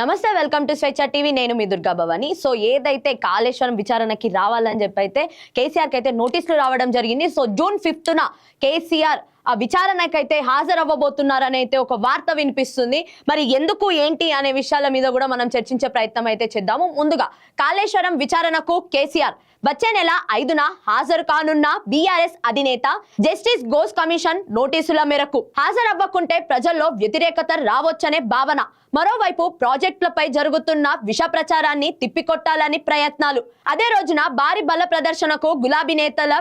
నమస్తే welcome to స్వేచ్ఛ TV. నేను మీ దుర్గా భవాని. సో ఏదైతే కాళేశ్వరం విచారణకి రావాలని చెప్పి అయితే కేసీఆర్కి అయితే నోటీసులు రావడం జరిగింది. సో జూన్ ఫిఫ్త్న కేసీఆర్ ఆ విచారణకైతే హాజరవ్వబోతున్నారనైతే అయితే ఒక వార్త వినిపిస్తుంది. మరి ఎందుకు ఏంటి అనే విషయాల మీద కూడా మనం చర్చించే ప్రయత్నం అయితే చేద్దాము. ముందుగా కాళేశ్వరం విచారణకు కేసీఆర్ వచ్చే నెల ఐదున హాజరు కానున్న బీఆర్ఎస్ అధినేత జస్టిస్ గోస్ కమిషన్ నోటీసుల మేరకు హాజరవ్వకుంటే ప్రజల్లో వ్యతిరేకత రావచ్చనే భావన. మరోవైపు ప్రాజెక్టులపై జరుగుతున్న విష ప్రచారాన్ని తిప్పికొట్టాలని ప్రయత్నాలు. అదే రోజున భారీ బల ప్రదర్శనకు గులాబీ నేతల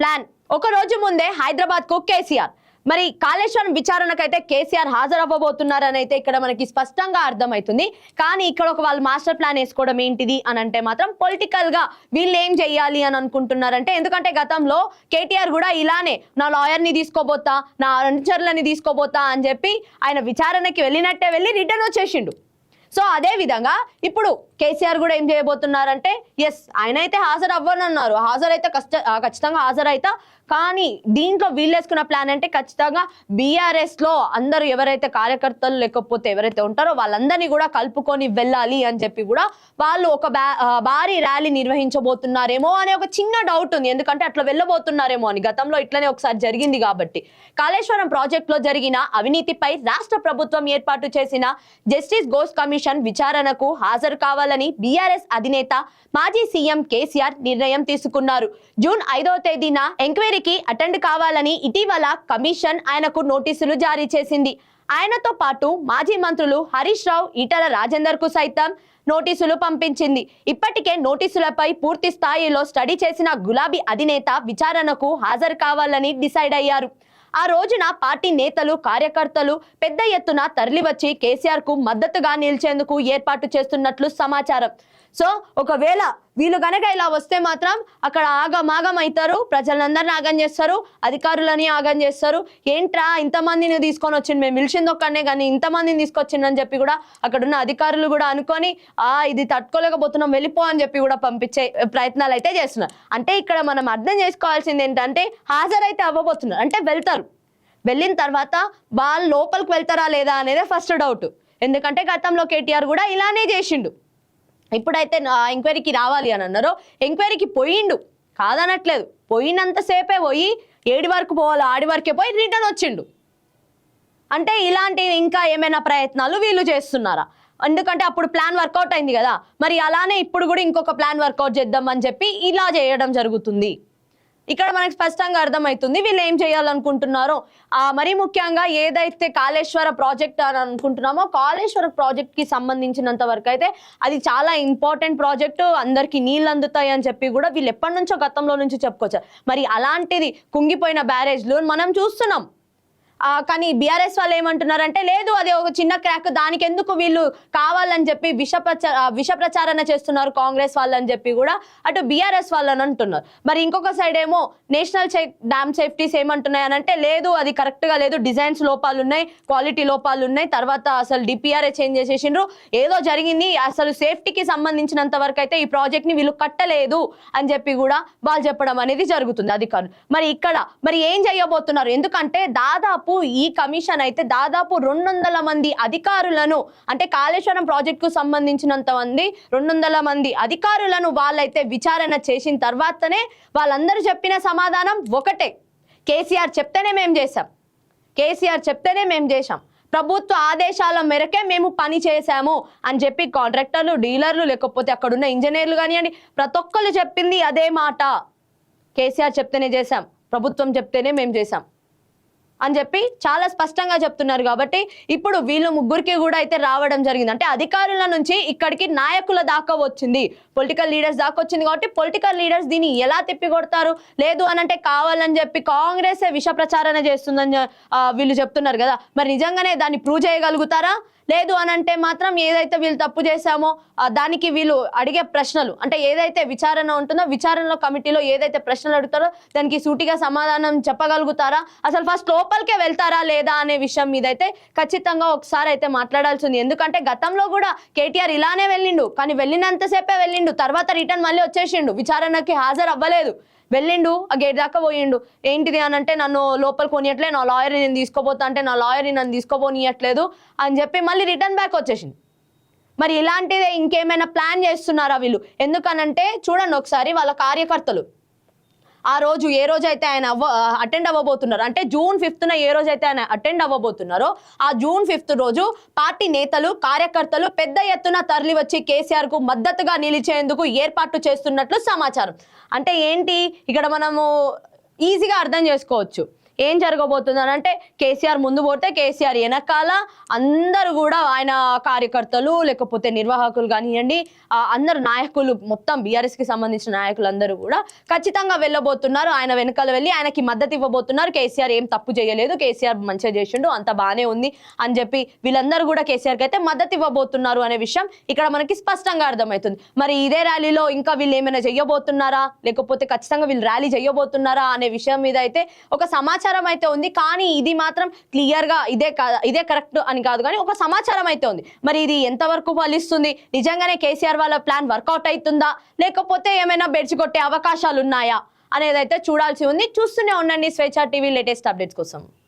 ప్లాన్. ఒక రోజు ముందే హైదరాబాద్కు కేసీఆర్. మరి కాళేశ్వరం విచారణకైతే కేసీఆర్ హాజరవ్వబోతున్నారని అయితే ఇక్కడ మనకి స్పష్టంగా అర్థమవుతుంది. కానీ ఇక్కడ ఒక వాళ్ళు మాస్టర్ ప్లాన్ వేసుకోవడం ఏంటిది అని అంటే మాత్రం పొలిటికల్గా వీళ్ళు ఏం చెయ్యాలి అని అనుకుంటున్నారంటే ఎందుకంటే గతంలో కేటీఆర్ కూడా ఇలానే నా లాయర్ని తీసుకోబోతా నా అనుచరులని తీసుకోబోతా అని చెప్పి ఆయన విచారణకి వెళ్ళినట్టే వెళ్ళి రిటర్న్ వచ్చేసిండు. సో అదే విధంగా ఇప్పుడు కేసీఆర్ కూడా ఏం చేయబోతున్నారంటే ఎస్ ఆయన అయితే హాజరు అవ్వనన్నారు హాజరైతే కష్ట ఖచ్చితంగా హాజరైతా. కానీ దీంట్లో వీళ్ళేసుకున్న ప్లాన్ అంటే ఖచ్చితంగా బీఆర్ఎస్లో అందరూ ఎవరైతే కార్యకర్తలు లేకపోతే ఎవరైతే ఉంటారో వాళ్ళందరినీ కూడా కలుపుకొని వెళ్ళాలి అని చెప్పి కూడా వాళ్ళు ఒక భారీ ర్యాలీ నిర్వహించబోతున్నారేమో అనే ఒక చిన్న డౌట్ ఉంది. ఎందుకంటే అట్లా వెళ్ళబోతున్నారేమో అని. గతంలో ఇట్లనే ఒకసారి జరిగింది కాబట్టి. కాళేశ్వరం ప్రాజెక్ట్లో జరిగిన అవినీతిపై రాష్ట్ర ప్రభుత్వం ఏర్పాటు చేసిన జస్టిస్ గోస్ కమిషన్ విచారణకు హాజరు కావాలని బీఆర్ఎస్ అధినేత మాజీ సీఎం కేసీఆర్ నిర్ణయం తీసుకున్నారు. జూన్ ఐదవ తేదీన ఎంక్వైరీకి అటెండ్ కావాలని ఇటీవల కమిషన్ ఆయనకు నోటీసులు జారీ చేసింది. ఆయనతో పాటు మాజీ మంత్రులు హరీష్ రావు ఈటల రాజేందర్కు సైతం నోటీసులు పంపించింది. ఇప్పటికే నోటీసులపై పూర్తి స్థాయిలో స్టడీ చేసిన గులాబీ అధినేత విచారణకు హాజరు కావాలని డిసైడ్ అయ్యారు. ఆ రోజున పార్టీ నేతలు కార్యకర్తలు పెద్ద ఎత్తున తరలివచ్చి కేసీఆర్కు మద్దతుగా నిలిచేందుకు ఏర్పాటు చేస్తున్నట్లు సమాచారం. సో ఒకవేళ వీళ్ళు కనుక ఇలా వస్తే మాత్రం అక్కడ ఆగమాగం అవుతారు. ప్రజలందరిని ఆగం చేస్తారు. అధికారులని ఆగం చేస్తారు. ఏంట్రా ఇంతమందిని తీసుకొని వచ్చింది మేము పిలిచింది ఒక్కనే కానీ ఇంతమందిని తీసుకొచ్చిందని చెప్పి కూడా అక్కడ ఉన్న అధికారులు కూడా అనుకొని ఆ ఇది తట్టుకోలేకపోతున్నాం వెళ్ళిపో అని చెప్పి కూడా పంపించే ప్రయత్నాలు అయితే చేస్తున్నారు. అంటే ఇక్కడ మనం అర్థం చేసుకోవాల్సింది ఏంటంటే హాజరైతే అవ్వబోతున్నారు. అంటే వెళ్తారు. వెళ్ళిన తర్వాత వాళ్ళు లోపలికి వెళ్తారా లేదా అనేదే ఫస్ట్ డౌట్ ఎందుకంటే గతంలో కేటీఆర్ కూడా ఇలానే చేసిండు. ఇప్పుడైతే నా ఎంక్వైరీకి రావాలి అని అన్నారు ఎంక్వైరీకి పోయిండు. కాదనట్లేదు. పోయినంతసేపే పోయి ఏడి వరకు పోవాలి ఆడి వరకే పోయి రిటర్న్ వచ్చిండు. అంటే ఇలాంటి ఇంకా ఏమైనా ప్రయత్నాలు వీళ్ళు చేస్తున్నారా? ఎందుకంటే అప్పుడు ప్లాన్ వర్కౌట్ అయింది కదా. మరి అలానే ఇప్పుడు కూడా ఇంకొక ప్లాన్ వర్కౌట్ చేద్దాం అని చెప్పి ఇలా చేయడం జరుగుతుంది. ఇక్కడ మనకు స్పష్టంగా అర్థమవుతుంది. వీళ్ళు ఏం చేయాలనుకుంటున్నారో. ఆ మరీ ముఖ్యంగా ఏదైతే కాళేశ్వర ప్రాజెక్ట్ అని అనుకుంటున్నామో కాళేశ్వర ప్రాజెక్ట్కి సంబంధించినంత వరకు అయితే అది చాలా ఇంపార్టెంట్ ప్రాజెక్టు. అందరికి నీళ్ళు అందుతాయి అని చెప్పి కూడా వీళ్ళు ఎప్పటి నుంచో గతంలో నుంచి చెప్పుకోవచ్చు. మరి అలాంటిది కుంగిపోయిన బ్యారేజ్లు మనం చూస్తున్నాం. కానీ బీఆర్ఎస్ వాళ్ళు ఏమంటున్నారంటే లేదు అది ఒక చిన్న క్రాక్ దానికి ఎందుకు వీళ్ళు కావాలని చెప్పి విష ప్రచార విష ప్రచారణ చేస్తున్నారు కాంగ్రెస్ వాళ్ళని చెప్పి కూడా అటు బీఆర్ఎస్ వాళ్ళని అంటున్నారు. మరి ఇంకొక సైడ్ ఏమో నేషనల్ డ్యామ్ సేఫ్టీస్ ఏమంటున్నాయనంటే లేదు అది కరెక్ట్గా లేదు డిజైన్స్ లోపాలు ఉన్నాయి క్వాలిటీ లోపాలు ఉన్నాయి తర్వాత అసలు డిపిఆర్ఏ చేంజ్ చేసేసిండ్రు ఏదో జరిగింది అసలు సేఫ్టీకి సంబంధించినంత వరకు అయితే ఈ ప్రాజెక్ట్ని వీళ్ళు కట్టలేదు అని చెప్పి కూడా వాళ్ళు చెప్పడం అనేది జరుగుతుంది అధికారులు మరి ఇక్కడ మరి ఏం చేయబోతున్నారు? ఎందుకంటే దాదాపు ఈ కమిషన్ అయితే దాదాపు రెండు వందల మంది అధికారులను అంటే కాళేశ్వరం ప్రాజెక్టుకు సంబంధించినంత మంది రెండు వందల మంది అధికారులను వాళ్ళైతే విచారణ చేసిన తర్వాతనే వాళ్ళందరూ చెప్పిన సమాధానం ఒకటే. కేసీఆర్ చెప్తేనే మేము చేసాం కేసీఆర్ చెప్తేనే మేము చేశాం. ప్రభుత్వ ఆదేశాల మేరకే మేము పని చేశాము అని చెప్పి కాంట్రాక్టర్లు డీలర్లు లేకపోతే అక్కడున్న ఇంజనీర్లు కానివ్వండి ప్రతి ఒక్కరు చెప్పింది అదే మాట. కేసీఆర్ చెప్తేనే చేశాం. ప్రభుత్వం చెప్తేనే మేము చేశాం. అని చెప్పి చాలా స్పష్టంగా చెప్తున్నారు కాబట్టి ఇప్పుడు వీళ్ళు ముగ్గురికి కూడా అయితే రావడం జరిగింది. అంటే అధికారుల నుంచి ఇక్కడికి నాయకుల దాకా వచ్చింది. పొలిటికల్ లీడర్స్ దాకా వచ్చింది కాబట్టి పొలిటికల్ లీడర్స్ దీన్ని ఎలా తిప్పికొడతారు? లేదు అని అంటే కావాలని చెప్పి కాంగ్రెస్ విష ప్రచారణ చేస్తుందని వీళ్ళు చెప్తున్నారు కదా. మరి నిజంగానే దాన్ని ప్రూవ్ చేయగలుగుతారా? లేదు అని అంటే మాత్రం ఏదైతే వీళ్ళు తప్పు చేశామో దానికి వీళ్ళు అడిగే ప్రశ్నలు అంటే ఏదైతే విచారణ ఉంటుందో విచారణలో కమిటీలో ఏదైతే ప్రశ్నలు అడుగుతారో దానికి సూటిగా సమాధానం చెప్పగలుగుతారా? అసలు ఫస్ట్ లోపలికే వెళ్తారా లేదా అనే విషయం మీద అయితే ఖచ్చితంగా ఒకసారి అయితే మాట్లాడాల్సి ఉంది. ఎందుకంటే గతంలో కూడా కేటీఆర్ ఇలానే వెళ్ళిండు కానీ వెళ్ళినంతసేపే వెళ్ళిండు తర్వాత రిటర్న్ మళ్ళీ వచ్చేసిండు విచారణకి హాజరు అవ్వలేదు వెళ్ళిండు ఆ గేట్ దాకా పోయిండు. ఏంటిది అని అంటే నన్ను లోపల కొనియట్లే నా లాయర్ నేను తీసుకోపోతా అంటే నా లాయర్ నన్ను తీసుకోపోనియట్లేదు అని చెప్పి మళ్ళీ రిటర్న్ బ్యాక్ వచ్చేసింది మరి ఇలాంటిదే ఇంకేమైనా ప్లాన్ చేస్తున్నారా వీళ్ళు? ఎందుకనంటే చూడండి ఒకసారి వాళ్ళ కార్యకర్తలు. ఆ రోజు ఏ రోజు అయితే ఆయన అవ్వ అటెండ్ అవ్వబోతున్నారు అంటే జూన్ ఫిఫ్త్న ఏ రోజు అయితే ఆయన అటెండ్ అవ్వబోతున్నారో ఆ జూన్ ఫిఫ్త్ రోజు పార్టీ నేతలు కార్యకర్తలు పెద్ద ఎత్తున తరలి వచ్చి కేసీఆర్కు మద్దతుగా నిలిచేందుకు ఏర్పాట్లు చేస్తున్నట్లు సమాచారం. అంటే ఏంటి? ఇక్కడ మనము ఈజీగా అర్థం చేసుకోవచ్చు. ఏం జరగబోతుంది అని అంటే కేసీఆర్ ముందు పోతే కేసీఆర్ వెనకాల అందరూ కూడా ఆయన కార్యకర్తలు లేకపోతే నిర్వాహకులు కానివ్వండి అందరు నాయకులు మొత్తం బీఆర్ఎస్కి సంబంధించిన నాయకులు అందరూ కూడా ఖచ్చితంగా వెళ్ళబోతున్నారు. ఆయన వెనకాల వెళ్ళి ఆయనకి మద్దతు ఇవ్వబోతున్నారు. కేసీఆర్ ఏం తప్పు చేయలేదు. కేసీఆర్ మంచిగా చేసిండు అంత బాగానే ఉంది అని చెప్పి వీళ్ళందరూ కూడా కేసీఆర్కి అయితే మద్దతు ఇవ్వబోతున్నారు అనే విషయం ఇక్కడ మనకి స్పష్టంగా అర్థమవుతుంది. మరి ఇదే ర్యాలీలో ఇంకా వీళ్ళు ఏమైనా చేయబోతున్నారా? లేకపోతే ఖచ్చితంగా వీళ్ళు ర్యాలీ చేయబోతున్నారా అనే విషయం మీద అయితే ఒక సమాచారం అయితే ఉంది. కానీ ఇది మాత్రం క్లియర్గా ఇదే ఇదే కరెక్ట్ అని కాదు. కానీ ఒక సమాచారం అయితే ఉంది. మరి ఇది ఎంతవరకు ఫలిస్తుంది? నిజంగానే కేసీఆర్ వాళ్ళ ప్లాన్ వర్కౌట్ అవుతుందా? లేకపోతే ఏమైనా బెడ్చి కొట్టే అవకాశాలు ఉన్నాయా అనేది అయితే చూడాల్సి ఉంది. చూస్తూనే ఉండండి స్వేచ్ఛ టీవీ లేటెస్ట్ అప్డేట్స్ కోసం.